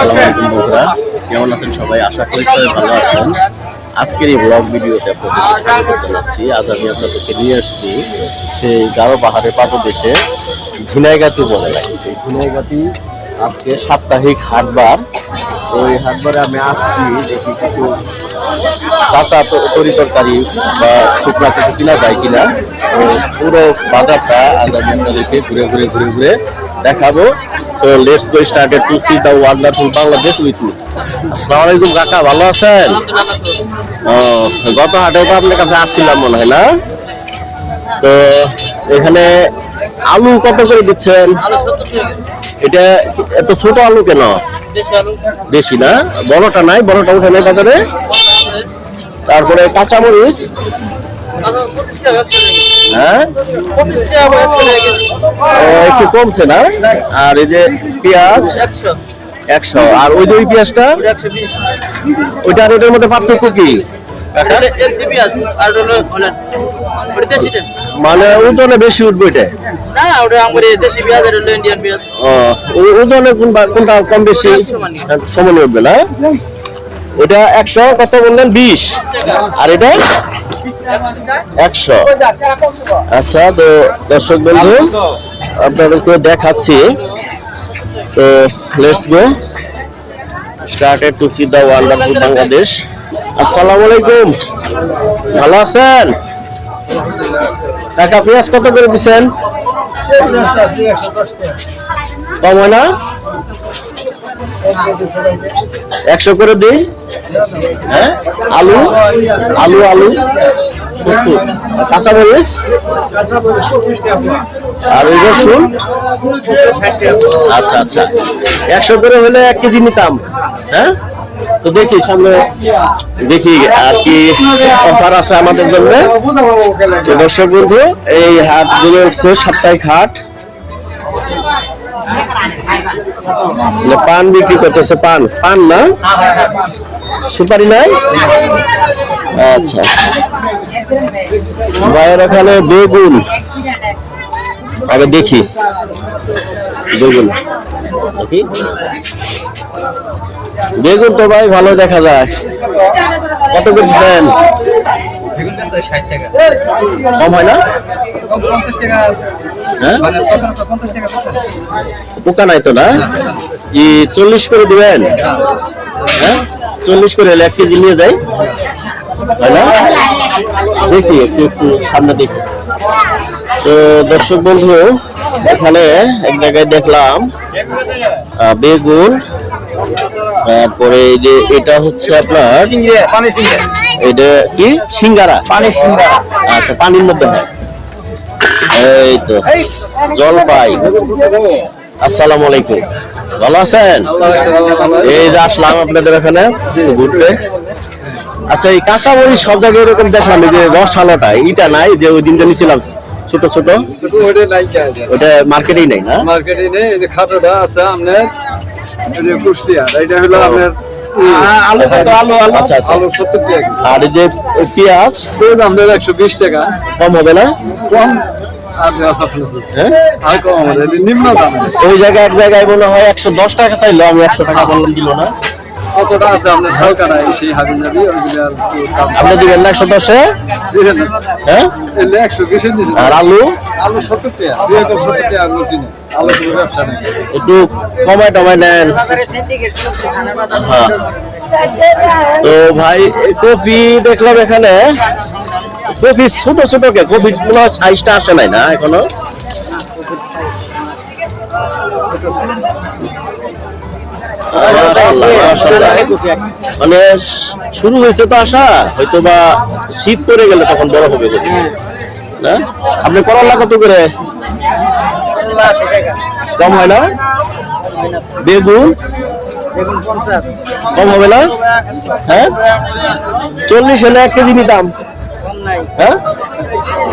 আলাইকুম বন্ধুরা। কেমন আছেন সবাই? আশা করি সবাই ভালো আছেন। আজকের এই ব্লগ ভিডিওতে আপনাদের স্বাগত জানাচ্ছি আজ আমি আপনাদেরকে নিয়ে আসছি সেই গারো পাহাড়ের পাদদেশে ঝিনাইগাতি বলে। লাগে সেই ঝিনাইগাতি আজকে সাপ্তাহিক হাটবার। তো এই আমি আসছি, দেখি কিছু কাঁচা তরি তরকারি বা শুকনা কিছু কিনা যায় কিনা। তো পুরো বাজারটা আজ আমি ঘুরে ঘুরে ঘুরে ঘুরে দেখাবো। তো let's go started to see the wonderful Bangladesh with you আসসালামু আলাইকুম কাকা, ভালো আছেন? গত হাটেও তো আপনার কাছে আসছিলাম মনে হয় না? তো এখানে আলু কত করে দিচ্ছেন? এটা এত ছোট আলু কেন? বেশি না? বড়টা নাই বড়টা উঠে নাই বাজারে? তারপরে কাঁচামরিচ? হ্যাঁ? একটু কমছে না? আর এই যে পেঁয়াজ? একশো। আর ওই যে ওই পেঁয়াজটা? ওইটা আর ওইটার মধ্যে পার্থক্য কি? কাকা? মানে ওজনে বেশি উঠবে এটা? ও, ও- ওজনে কোনটা কোনটা কম বেশি? সমান উঠবে না? ওটা একশো কত বললেন? বিশ। আর এটা? একশো। আচ্ছা তো দর্শক বন্ধু আপনাদেরকে দেখাচ্ছি। তো let's go started to see the wonderful Bangladesh আসসালামু আলাইকুম। ভালো আছেন? টাকা পেঁয়াজ কত করে দিচ্ছেন কম হয় না? একশো করে দিই হ্যাঁ? আলু? আলু আলু। সত্তর। মরিচ আর ওই রসুন? আচ্ছা আচ্ছা। একশো করে হলে এক কেজি নিতাম। হ্যাঁ? তো দেখি, সামনে দেখি আর কি অফার আছে আমাদের জন্য। দর্শক বন্ধু, এই হাট জুড়ে উঠছে সাপ্তাহিক হাট। মানে পান বিক্রি করতেছে পান। পান না? সুপারি নাই? আচ্ছা। ভাইয়ের ওখানে বেগুন। আগে দেখি। বেগুন। বেগুন তো ভাই ভালো দেখা যায়। কত করছেন কম হয় না? হ্যাঁ? পোকা নাই তো না? ই চল্লিশ করে দিবেন? হ্যাঁ? চল্লিশ করে এক কেজি নিয়ে যাই। দেখি, একটু একটু সামনে দেখি। তো দর্শক বন্ধু, এখানে এক জায়গায় দেখলাম বেগুন তারপরে এই যে এটা হচ্ছে আপনার এটা কি? সিঙ্গারা। পানির সিঙ্গারা। আচ্ছা পানির মধ্যে হয় এই তো জলপাই। আসসালামু আলাইকুম। ভালো আছেন? এই যে আসলাম আপনাদের এখানে ঘুরতে। আচ্ছা এই কাঁচা মরিচ সব জায়গায় এরকম দেখলাম এই যে রসালোটা এইটা নাই যে ওই দিন জানিছিলাম ছোট ছোট। আছে। ওটা মার্কেটেই নাই না? মার্কেটে নেই এই যে খাটোটা আছে আপনার কুষ্টিয়া এটা হলো আপনার? আচ্ছা, আচ্ছা। আর যে পেঁয়াজ? পেঁয়াজ আপনার একশো বিশ টাকা। কম হবে না? কম। হ্যাঁ? আমাদের ওই জায়গায় এক জায়গায় মনে হয় একশো দশ টাকা চাইলো আমি একশো টাকা বললাম দিল না। কতটা আছে আপনার সরকার সেই হাবি যাবি আর আপনি দিবেন না একশো দশে? দিবেন হ্যাঁ? একশো আর আলু? আলু সত্তর টাকা দুই একর সত্তর টাকা আলু কিনে একটু কমায় টমায় নেন। হ্যাঁ। তো ভাই কফি দেখলাম এখানে। কফি ছোট ছোট কে? কফি মনে হয় সাইজটা আসে নাই না এখনও? মানে শুরু হয়েছে তো আসা হয়তো বা শীত পড়ে গেলে তখন বড় হবে কফি। না? আপনি করলা কত করে। কম হয় না? বেগুন? কম হবে না? হ্যাঁ? চল্লিশ হলে এক কেজি নিতাম। হ্যাঁ?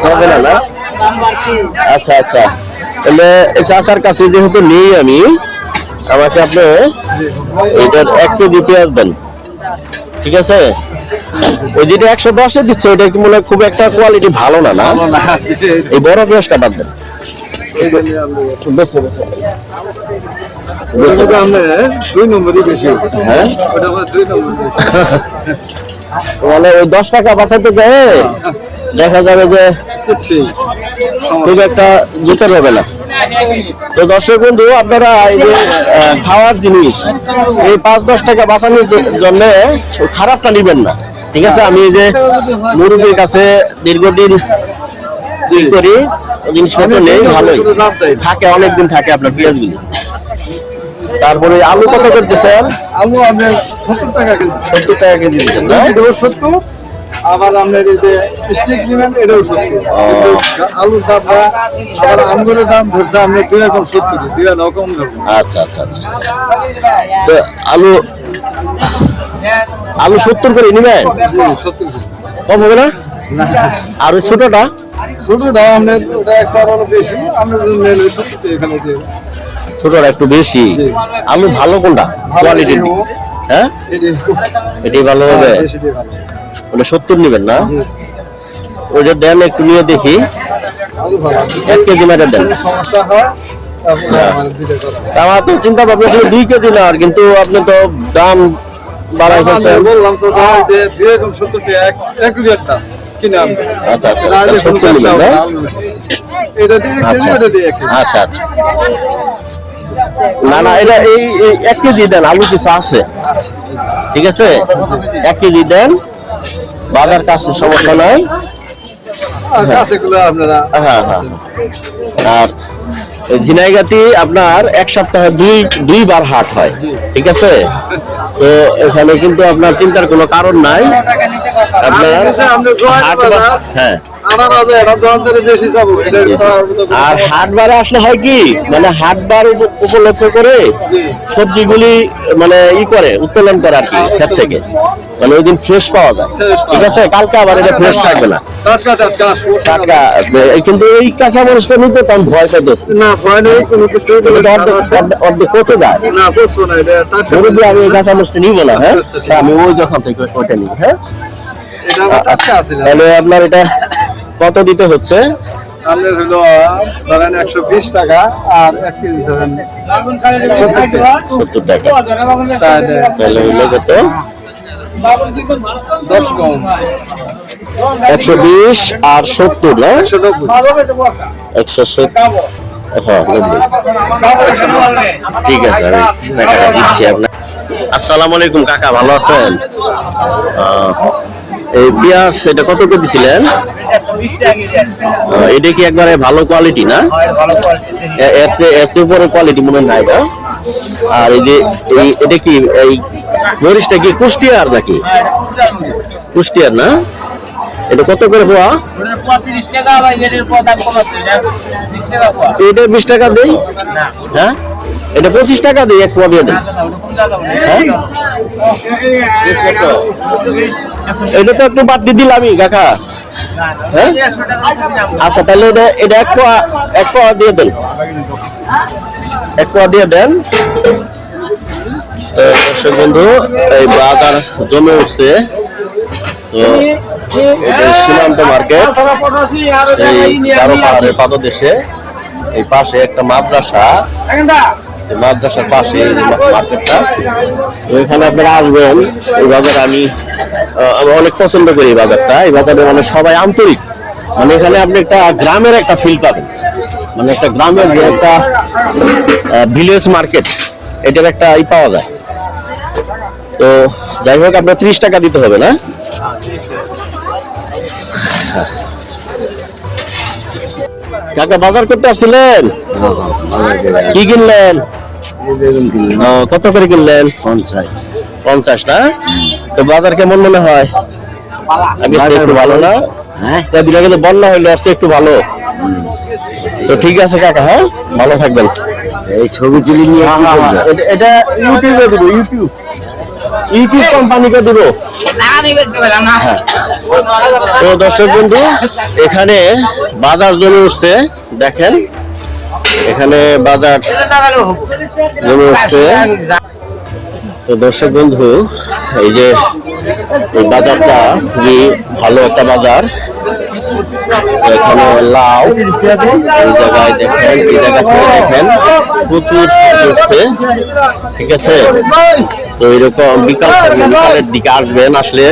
হবে না না? আচ্ছা আচ্ছা। তাহলে এই চাচার কাছে যেহেতু নেই আমি আমাকে আপনি এটার এক কেজি পেঁয়াজ দেন। ঠিক আছে? ওই যেটা একশো দশে দিচ্ছে ওটা কি মনে হয় খুব একটা কোয়ালিটি ভালো না না। এই বড় পেঁয়াজটা বাদ দেন। বেছে বেছে ওটা আপনার দুই নম্বরই বেশি। হ্যাঁ? ওটা আমার দুই নম্বর মানে ওই দশ টাকা বাঁচাতে গেলে দেখা যাবে যে খুব একটা হবে না। তো দর্শক বন্ধু আপনারা এই যে খাওয়ার জিনিস এই পাঁচ দশ টাকা বাঁচানোর জন্য খারাপটা নিবেন না। ঠিক আছে? আমি এই যে মুরব্বীর কাছে দীর্ঘদিন করি জিনিসপত্র নেই ভালোই। থাকে অনেকদিন থাকে আপনার পেঁয়াজগুলি। তারপরে আলু কত করতে স্যার? আলু আপনার সত্তর টাকা কেজি। সত্তর টাকা কেজি দিচ্ছেন সত্তর আবার আপনার এই যে স্টিক নেবেন এটাও সত্তর। আলুর দামটা আবার আমগুলোর দাম ধরছে আপনার দুই রকম সত্তর দুই রকম ধরবো আচ্ছা আচ্ছা আচ্ছা। তো আলু আলু সত্তর করে নিবেন? সত্তর। কম হবে না? না। আর ওই ছোটটা? ছোটটা ওটা একটা আরও বেশি আমরা নেন এখানে দিয়ে ছোটটা একটু বেশি। আলু ভালো কোনটা? কোয়ালিটির হ্যাঁ? এটাই ভালো হবে? ওটা সত্তর নিবেন না? ওই যে দেন একটু নিয়ে দেখি। এক কেজি মেরে দেন। হয় আমার তো চিন্তা ভাবনা ছিল দুই কেজি নেওয়ার কিন্তু আপনি তো দাম বাড়াই বললাম চাচা যে দুই রকম এক এক হাজারটা আচ্ছা আচ্ছা এটা দিয়ে কেজি আচ্ছা দিয়ে আচ্ছা আচ্ছা। না না এটা এই এক কেজি দেন আলু কিছু আছে। ঠিক আছে? এক কেজি দেন। বাজার কাছে সমস্যা নাই। কাছেগুলো আপনারা হ্যাঁ হ্যাঁ। আর ঝিনাইগাতি আপনার এক সপ্তাহে দুই দুইবার হাট হয় ঠিক আছে? তো এখানে কিন্তু আপনার চিন্তার কোনো কারণ নাই। আপনার হ্যাঁ। আর হাট বারে আসলে হয় কি মানে হাট বার উপ- উপলক্ষ করে। সবজিগুলি মানে ই করে উত্তোলন করে আর কি ক্ষেত থেকে। মানে ওই দিন ফ্রেশ পাওয়া যায়। ঠিক আছে কালকে আবার এটা ফ্রেশ থাকবে না। টাটকা টাটকা টাটকা এই কিন্তু এই কাঁচা মরিচটা নিতে তো ভয় পাইতেছি। না ভয় নেই কোনো কিছু অর্ধেক অর্ধেক- অর্ধেক পচে যায়। না বুঝব না এটা টাটকা। আমি কাঁচা মরিচটা নিব না হ্যাঁ? আচ্ছা, তা আমি ওই যখন থেকে হ্যাঁ? এটা আমার টাটকা আছে তাহলে আপনার এটা কত দিতে হচ্ছে? আপনার হলো ধরেন একশো বিশ টাকা আর এক কেজি ধরেন সত্তর টাকা। তাহলে তাহলে হইল কত? দশ কম একশো বিশ আর সত্তর না? একশো সত্তর। হ্যাঁ ঠিক আছে আমি টাকাটা দিচ্ছি আপনার আসসালামু আলাইকুম কাকা ভালো আছেন? এই পেঁয়াজ এটা কত করে দিছিলেন? এটা কি একবারে ভালো কোয়ালিটি না? এর উপরে কোয়ালিটি মনে হয় না আর এই যে এই এটা কি এই মরিচটা কি কুষ্টিয়ার নাকি? কুষ্টিয়ার না? এটা কত করে পোয়া? এটা বিশ টাকা দেই? হ্যাঁ? এটা পঁচিশ টাকা দিই এক পোয়া দিয়ে দাদা হ্যাঁ? এটা তো একটু বাদ দিয়ে দিলামই, কাকা। হ্যাঁ? আচ্ছা তাহলে এটা এটা এক পোয়া এক পোয়া দিয়ে দেন। এক পোয়া দিয়ে দেন। দর্শক বন্ধু, এই বাজার জমে উঠছে। তো সীমান্ত মার্কেট, এই চারো পাহাড়ের পাদদেশে, এই পাশে একটা মাদ্রাসা। মাদ্রাসার পাশে তো আপনারা আসবেন। এই বাজার আমি আমি অনেক পছন্দ করি এই বাজারটা। এই বাজারে মানে সবাই আন্তরিক। মানে এখানে আপনি একটা গ্রামের একটা ফিল পাবেন। মানে একটা গ্রামের যে একটা ভিলেজ মার্কেট এটার একটা ই পাওয়া যায়। তো যাই হোক, আপনার ত্রিশ টাকা দিতে হবে না? কাকা, বাজার করতে আসছিলেন? কি কিনলেন? কত করে কিনলেন? পঞ্চাশ। পঞ্চাশ না? তো বাজার কেমন মনে হয়? আগে একটু ভালো না? হ্যাঁ। তো বন্যা হইল আসছে একটু ভালো। তো ঠিক আছে কাকা হ্যাঁ? ভালো থাকবেন। এই ছবি তুলি নিয়ে এটা ইউটিউবে দিব ইউটিউব ইউটিউব কোম্পানিকে দিব? না তো দর্শক বন্ধু এখানে বাজার জমে উঠছে দেখেন। এখানে বাজার জমে হচ্ছে তো দর্শক বন্ধু এই যে বাজারটা খুবই ভালো একটা বাজার? এখানে লাউ, এই জায়গায় দেখেন, এই দেখেন, প্রচুর ঠিক আছে? তো বিকাল বিকালের দিকে আসবেন, আসলে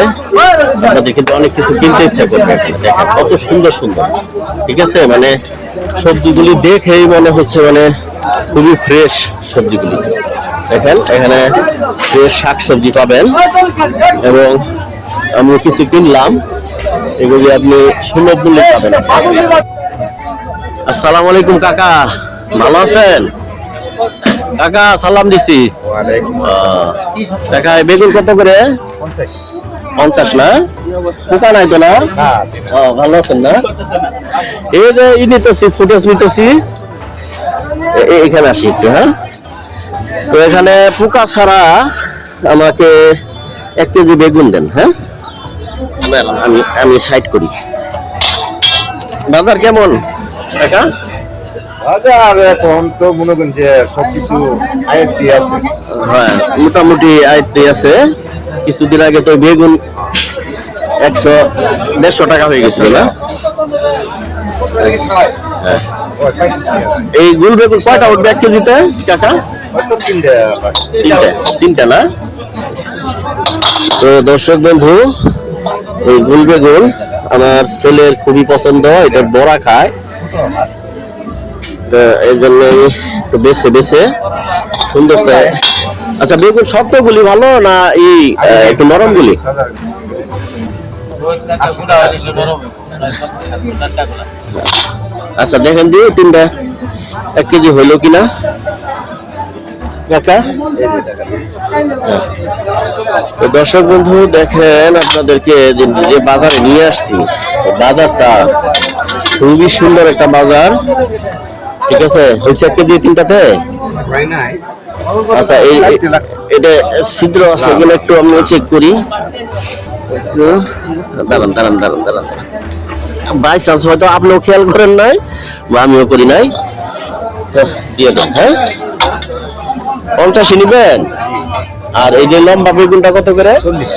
আপনাদের কিন্তু অনেক কিছু কিনতে ইচ্ছা করবে। দেখেন, কত সুন্দর সুন্দর, ঠিক আছে? মানে সবজিগুলি দেখেই মনে হচ্ছে মানে খুবই ফ্রেশ সবজিগুলি। দেখেন, এখানে ফ্রেশ শাক সবজি পাবেন এবং আমি কিছু কিনলাম এগুলি আপনি সুলভ মূল্যে পাবেন। আসসালামু আলাইকুম কাকা। ভালো আছেন? কাকা সালাম দিছি। কাকা বেগুন কত করে? পঞ্চাশ। না? পোকা নাই তো না? ভালো আছেন না? এই যে ই নিতেছি ফুটেজ নিতেছি। এখানে আসি একটু হ্যাঁ? তো এখানে পোকা ছাড়া আমাকে এক কেজি বেগুন দেন হ্যাঁ? আমি আমি সাইড করি। বাজার কেমন? কাকা? বাজার এখন তো মনে করেন যে সবকিছু আয়ত্তি আছে। হ্যাঁ মোটামুটি আয়ত্তে আছে। কিছুদিন আগে তো বেগুন একশো দেড়শো টাকা হয়ে গেছিল না? হ্যাঁ। এই গুল বেগুন কয়টা উঠবে এক কেজিতে তিনটা তিনটা না? তো দর্শক বন্ধু এই গুল বেগুন আমার ছেলের খুবই পছন্দ, এটা বড়া খায়। তো এই জন্য আমি একটু বেছে বেছে সুন্দর চাই আচ্ছা বেগুন শক্তগুলি ভালো না এই একটু নরম গুলি আচ্ছা দেখেন দি তিনটা এক কেজি হইল কিনা? তো দর্শক বন্ধু, দেখেন আপনাদেরকে যে বাজারে নিয়ে আসছি বাজারটা খুবই সুন্দর একটা বাজার। ঠিক আছে? হয়েছে এক কেজি তিনটাতে? আচ্ছা এই। এটা ছিদ্র আছে কিনা একটু আমি চেক করি। দাঁড়ান দাঁড়ান দাঁড়ান দাঁড়ান। বাই চান্স হয়তো আপনিও খেয়াল করেন নাই বা আমিও করি নাই। দিয়ে দেন হ্যাঁ? পঞ্চাশি নিবেন? আর এই যে লম্বা বেগুনটা কত করে? চল্লিশ।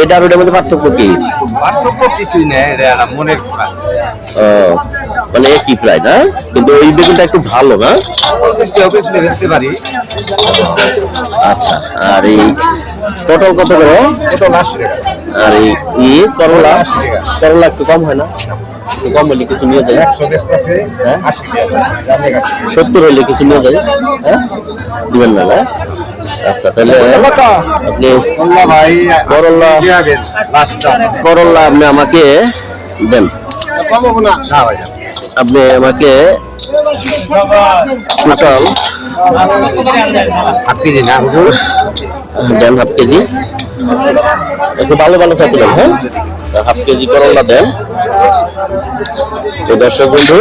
এটা আর ওটার মধ্যে পার্থক্য কি? পার্থক্য কিছুই নেই মনের ও, মানে একই প্রায় না কিন্তু ওই বেগুনটা একটু ভালো না পারি। আচ্ছা আর এই পটল কত করে? আর এই করলা করলা একটু কম হয় না? কম হলে কিছু নিয়ে যায় হ্যাঁ? সত্তর হলে কিছু নিয়ে যায় হ্যাঁ? দিবেন না না? আচ্ছা তাহলে আপনি করল্লা। করলা আপনি আমাকে দেন। না। না ভাই আপনি আমাকে টোটাল হাফ কেজি না হুজুর? দেন হাফ কেজি। একটু ভালো ভালো দেন হ্যাঁ? হাফ কেজি করলা দেন। তো দর্শক বন্ধু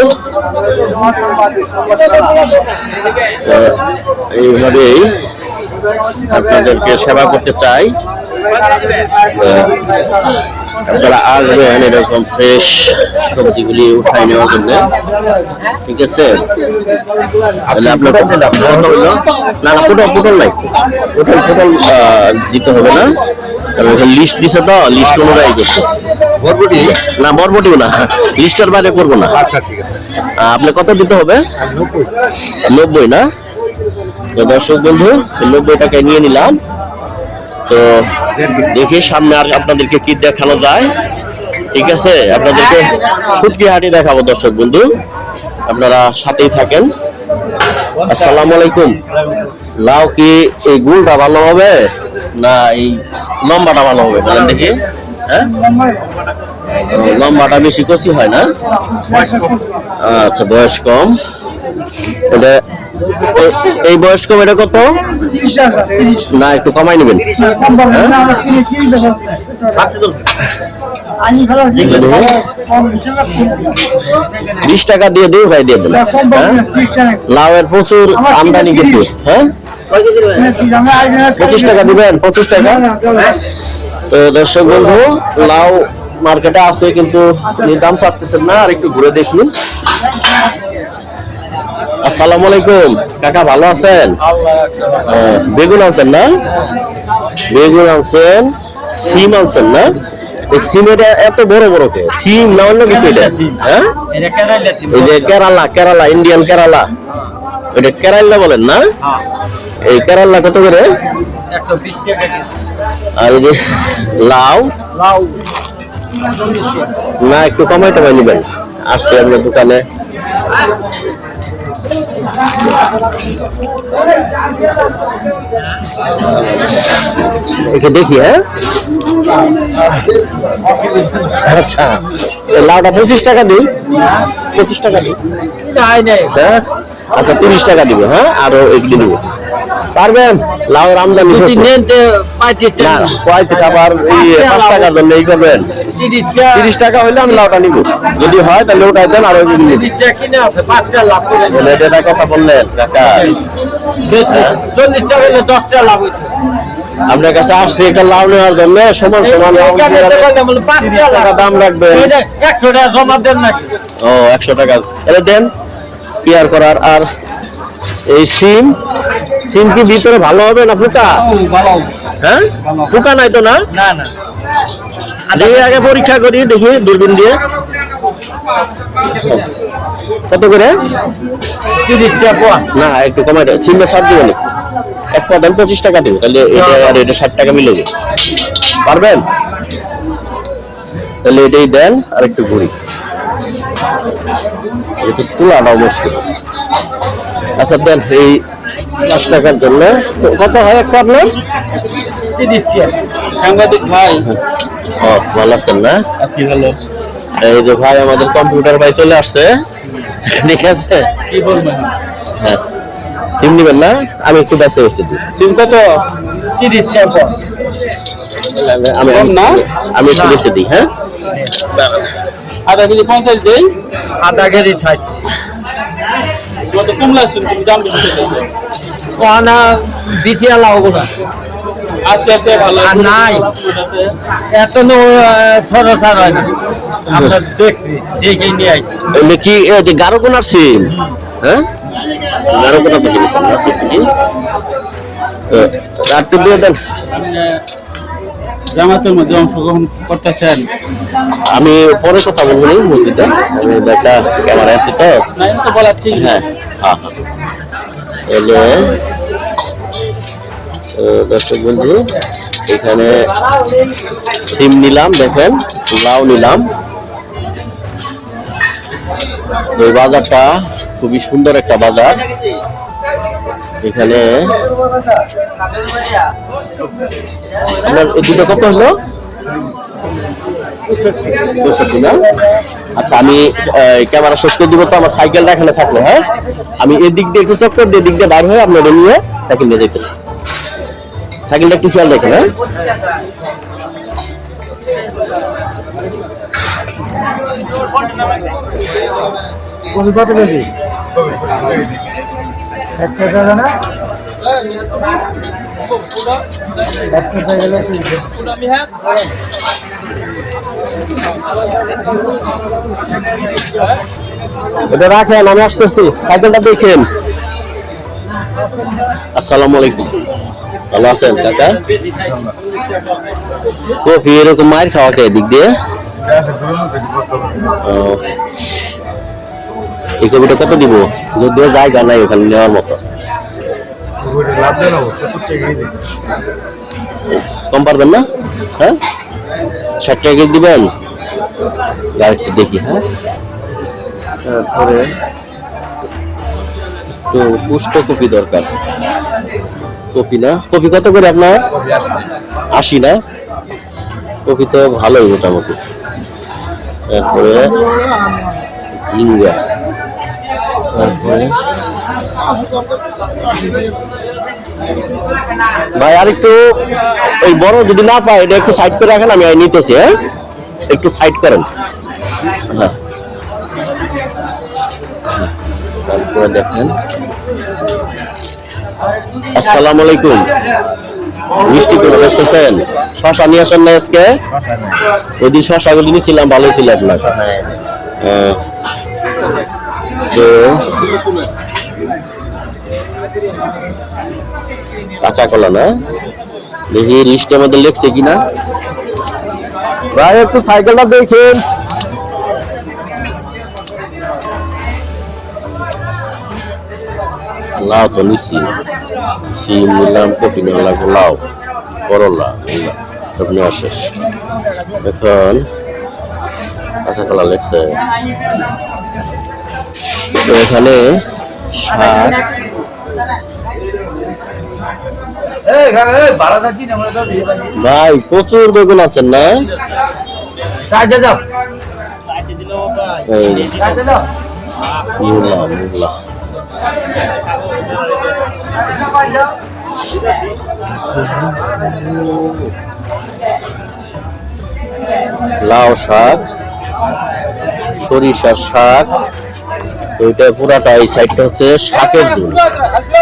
এইভাবেই আপনাদেরকে সেবা করতে চাই। আপনারা আসবেন এরকম ফ্রেশ সবজিগুলি উঠাই নেওয়ার জন্য। ঠিক আছে? তাহলে আপনার না না পটল পটল নাই। পটল পটল দিতে হবে না। কারণ লিস্ট দিছে তো লিস্ট অনুযায়ী করতেছে। বরবটি? না বরবটিও না লিস্টের বাইরে করব না। আচ্ছা ঠিক আছে। আপনি কত দিতে হবে? নব্বই। নব্বই না? দর্শক বন্ধু নব্বই টাকায় নিয়ে নিলাম। তো দেখি সামনে আর আপনাদেরকে কি দেখানো যায়। ঠিক আছে? আপনাদেরকে সুটকি হাঁটি দেখাবো, দর্শক বন্ধু। আপনারা সাথেই থাকেন। আসসালামু আলাইকুম। লাউ কি এই গুলটা ভালো হবে না এই লম্বাটা ভালো হবে? বলেন দেখি। হ্যাঁ? লম্বাটা বেশি কচি হয় না? আচ্ছা বয়স কম। এই বয়স কম এটা কত? না, একটু কমাই নেবেন। বিশ টাকা দিয়ে দিই, ভাই, দিয়ে হ্যাঁ? লাউয়ের প্রচুর আমদানি কিন্তু। হ্যাঁ? পঁচিশ টাকা দিবেন, পঁচিশ টাকা? তো দর্শক বন্ধু, লাউ মার্কেটে আছে কিন্তু, দাম চাচ্ছেন না, আর একটু ঘুরে দেখি। আসসালামু আলাইকুম। কাকা ভালো আছেন? হ্যাঁ, বেগুন আনছেন না? বেগুন আনছেন সিম আনছেন না? এই সিমের এত বড় বড় কে? সিম না অন্য কিছু এটা? হ্যাঁ? এটা এই যে কেরালা কেরালা ইন্ডিয়ান কেরালা। এটা কেরালা বলেন না? এই কেরালা কত করে? আর এই যে লাউ। লাউ। না একটু কমাই টমাই নেবেন। আসছে আপনার দোকানে। একে দেখি হ্যাঁ? আচ্ছা লাউটা পঁচিশ টাকা দিই। পঁচিশ টাকা দিই। হ্যাঁ? আচ্ছা তিরিশ টাকা দিব হ্যাঁ? আরও এগুলি দিব। পারবেন? লাউ আমদানি। পঁয়ত্রিশ আবার পাঁচ টাকার জন্য এই করবেন। তিরিশ টাকা। হইলে আমি লাউটা নিব। যদি হয় তাহলে ওটাই দেন আর লাভ এটা কথা বললেন কাকা। চল্লিশ টাকা হলে লাভ হইতো। আপনার কাছে আসছে একটা লাউ নেওয়ার জন্য সমান সমান লাভ। দাম রাখবেন একশো টাকা জমা দেন নাকি? ও একশো টাকা। তাহলে দেন পেয়ার করার। আর এই সিম সিম কি ভিতরে ভালো হবে না ফুকা? হ্যাঁ? ফুকা নাই তো না? না না। দেখি আগে পরীক্ষা করি দেখি দূরবীন দিয়ে। কত করে? না একটু কমাই দেয় সিমটা ষাট দিবেন এক পদান পঁচিশ টাকা দিব তাহলে এটা আর এটা ষাট টাকা মিলে যাবে পারবেন? তাহলে এটাই দেন আর একটু ঘুরি। এটা তোলাটাও মুশকিল। আচ্ছা দেন এই পাঁচ টাকার জন্য। কত হয় একটা আপনার? সাংবাদিক ভাই। ও ভালো আছেন না? আছি ভালো। এই যে ভাই আমাদের কম্পিউটার ভাই চলে আসছে। ঠিক আছে? কি বলবেন? হ্যাঁ। সিম নিবেন না? আমি একটু বেঁচে বেঁচে দিই সিম কত? টাকা পোয়া আমি না? আমি একটু বেঁচে দিই হ্যাঁ? আধা কেজি পঞ্চাশ দেই? আধা কেজি ষাট। কত কম লাগছে তুমি দাম বেশি আলাও গোটা আছে আছে ভালো। আর নাই। এত সরসার হয় না। আমরা দেখছি দেখে নিয়ে আইছি কি গারো কোনার সিম? হ্যাঁ? গারো কোনা তো কিনেছেন না সিম কি তো একটু দিয়ে দেন। জামাতের মধ্যে অংশগ্রহণ করতেছেন। আমি পরে কথা বলব মসজিদে আমি একটা ক্যামেরা আছে তো। বলা ঠিক। হ্যাঁ হ্যাঁ। তো দর্শক বন্ধু, এখানে সিম নিলাম, দেখেন, লাউ নিলাম। এই বাজারটা খুবই সুন্দর একটা বাজার। এখানে আপনার দুটো কত হলো? পঁয়ষট্টি না? আচ্ছা আমি ক্যামেরা শেষ করে দিব তো, আমার সাইকেলটা এখানে থাকল হ্যাঁ? আমি এদিক দিয়ে একটু চক্কর দিয়ে এদিক দিয়ে বাইর হয়ে আপনাদের নিয়ে সাইকেল নিয়ে যেতেছি সাইকেলটা একটু খেয়াল দেখেন হ্যাঁ? কত কেজি? এটা রাখেন, আমি আসতেছি। সাইকেলটা দেখেন। আসসালামু আলাইকুম। ভালো আছেন, কাকা? কফি এরকম মায়ের খাওয়া খেয়ে দিক দিয়ে। এই কপিটা কত দিব? যদিও জায়গা নাই ওখানে নেওয়ার মতো। লাভ দেন সত্তর টাকা কেজি কম পারবেন না? হ্যাঁ? ষাট টাকা কেজি দিবেন? আরেকটু দেখি হ্যাঁ? তারপরে তো পুষ্ট কপি দরকার। কপি না? কপি কত করে আপনার? আশি। না? কপি তো ভালোই মোটামুটি। তারপরে ঝিঙ্গা তারপরে ভাই, আর একটু ওই বড় যদি না পাই এটা একটু সাইড করে রাখেন, আমি নিতেছি হ্যাঁ? একটু সাইড করেন। হ্যাঁ। তারপরে দেখেন। আসসালামু আলাইকুম। মিষ্টি করে বেচতেছেন? শশা নিয়ে আসেন না আজকে? ওই দিন শশাগুলি নিয়েছিলাম, ভালোই ছিল আপনার। হ্যাঁ। তো কাঁচা কলা না? দেখি লিস্টের মধ্যে লিখছে কিনা। ভাই একটু সাইকেলটা দেখেন। লাউ তো নিছি। সিম নিলাম কপি নিলাম লাউ করলা নিলাম সব নেওয়া শেষ। এখন কাঁচা কলা লেগছে। তো এখানে শাক ভাই প্রচুর বেগুন আছেন না? এই। যে, মূলা মূলা লাউ শাক সরিষার শাক এটা পুরাটা এই সাইডটা হচ্ছে শাকের ঝুল।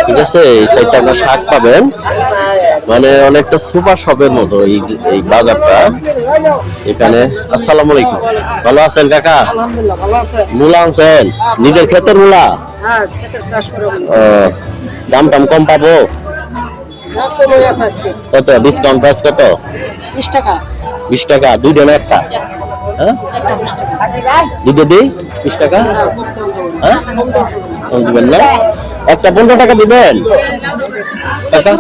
ঠিক আছে? এই সাইডটা আপনার শাক পাবেন। মানে অনেকটা সুপার শপের মতো এই এই বাজারটা। এখানে, আসসালামু আলাইকুম। ভালো আছেন কাকা? মূলা আনছেন। নিজের ক্ষেতের মূলা? দাম টাম কম পাবো? কত? ডিসকাউন্ট প্রাইস কত? বিশ টাকা। বিশ টাকা একটা? হ্যাঁ? দুটো দিই বিশ টাকা? হ্যাঁ? দিবেন না? একটা পনেরো টাকা দিবেন? কাকা?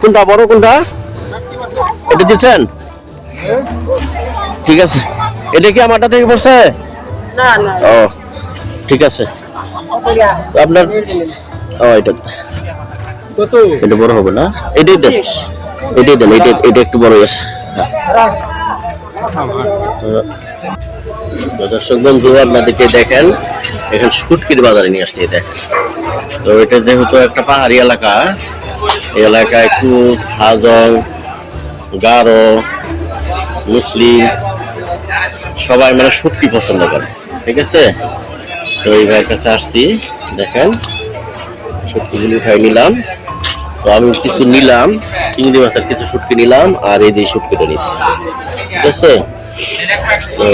কোনটা বড় কোনটা? এটা দিচ্ছেন? ঠিক আছে। এটা কি আমারটা থেকে পড়ছে? না ও ঠিক আছে। আপনার ও এটা এটা বড় হবে না? এটাই দেন। এটাই দেন এটা এটা একটু বড় আছে তো দর্শক বন্ধু, আপনাদেরকে দেখেন, এখানে শুটকির বাজারে নিয়ে আসছি, দেখেন। তো এটা যেহেতু একটা পাহাড়ি এলাকা, এই এলাকায় কুচ হাজং, গারো, মুসলিম, সবাই মানে শুটকি পছন্দ করে, ঠিক আছে? তো এই ভাইয়ের কাছে আসছি, দেখেন, শুটকিগুলি উঠাই নিলাম। তো আমি কিছু নিলাম, চিংড়ি মাছের কিছু শুটকি নিলাম, আর এই যে শুটকিটা নিচ্ছি ঠিক আছে? তো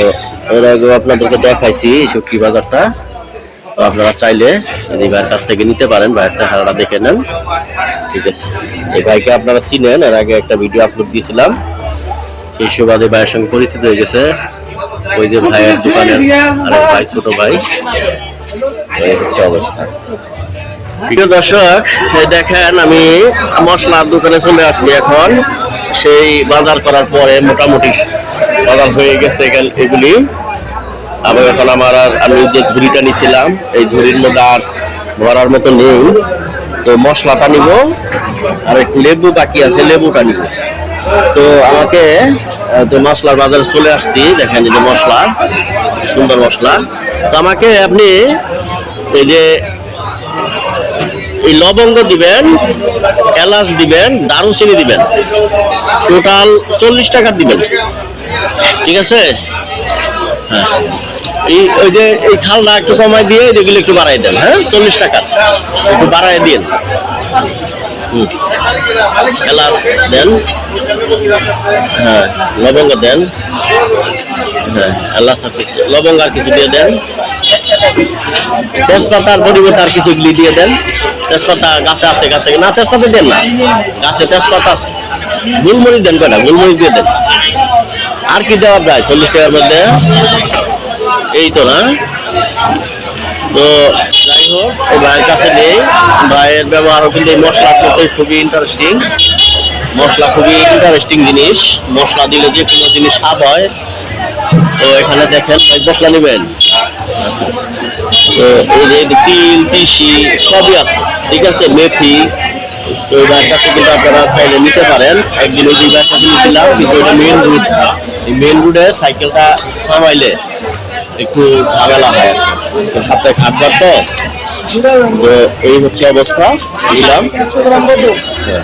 এর আগে আপনাদেরকে দেখাইছি শুটকি বাজারটা। তো আপনারা চাইলে এই ভাইয়ের কাছ থেকে নিতে পারেন, ভাইয়ের চেহারাটা দেখে নেন। ঠিক আছে। এই ভাইকে আপনারা চিনেন, এর আগে একটা ভিডিও আপলোড দিয়েছিলাম। সেই সুবাদে ভাইয়ের সঙ্গে পরিচিত হয়ে গেছে। ওই যে ভাইয়ের দোকানের ভাই, ছোট ভাই। হচ্ছে অবস্থা। প্রিয় দর্শক দেখেন আমি মশলার দোকানে চলে আসছি এখন। সেই বাজার করার পরে মোটামুটি বাজার হয়ে গেছে এগুলি। আবার এখন আমার আর আমি যে ঝুড়িটা নিছিলাম, এই ঝুড়ির মধ্যে আর ভরার মতো নেই। তো মশলাটা নিব, আর একটু লেবু বাকি আছে, লেবুটা নিব। তো আমাকে তো মশলার বাজারে চলে আসছি, দেখেন যে মশলা, সুন্দর মশলা। তো আমাকে আপনি এই যে এই লবঙ্গ দিবেন, এলাচ দিবেন, দারুচিনি দিবেন। টোটাল চল্লিশ টাকা দিবেন। ঠিক আছে? হ্যাঁ। এই ওই যে এই খালটা একটু কমাই দিয়ে এগুলো একটু বাড়াই দেন হ্যাঁ? চল্লিশ টাকা। একটু বাড়াই দিন। এলাচ দেন। হ্যাঁ লবঙ্গ দেন। হ্যাঁ এলাচ লবঙ্গ আর কিছু দিয়ে দেন। তেজপাতার পরিবর্তে আর কিছু গুলি দিয়ে দেন। তেজপাতা গাছে আছে, গাছে না, তেজপাতা দেন না। গাছে তেজপাতা আছে। গুলমরিচ দেন কয়টা? গুলমরিচ দিয়ে দেন। আর কি দেওয়া যায় চল্লিশ টাকার মধ্যে? এই তো না? তো যাই হোক, এই ভাইয়ের কাছে নেই। ভাইয়ের ব্যবহারও কিন্তু এই মশলা করতে খুবই ইন্টারেস্টিং মশলা খুবই ইন্টারেস্টিং জিনিস। মশলা দিলে যে কোনো জিনিস স্বাদ হয়। তো এখানে দেখেন মশলা নেবেন? আচ্ছা। তো এই যে তিল, তিসি, সবই আছে। ঠিক আছে, মেথি। তো এই কাছে কিন্তু আপনারা চাইলে নিতে পারেন। একদিন ওই যে কাছে নিয়েছিলাম, কিন্তু ওইটা মেন এই মেন রোডে সাইকেলটা থামাইলে একটু ঝামেলা হয় আজকে সপ্তাহে খাটবার তো এই হচ্ছে অবস্থা, নিলাম হ্যাঁ।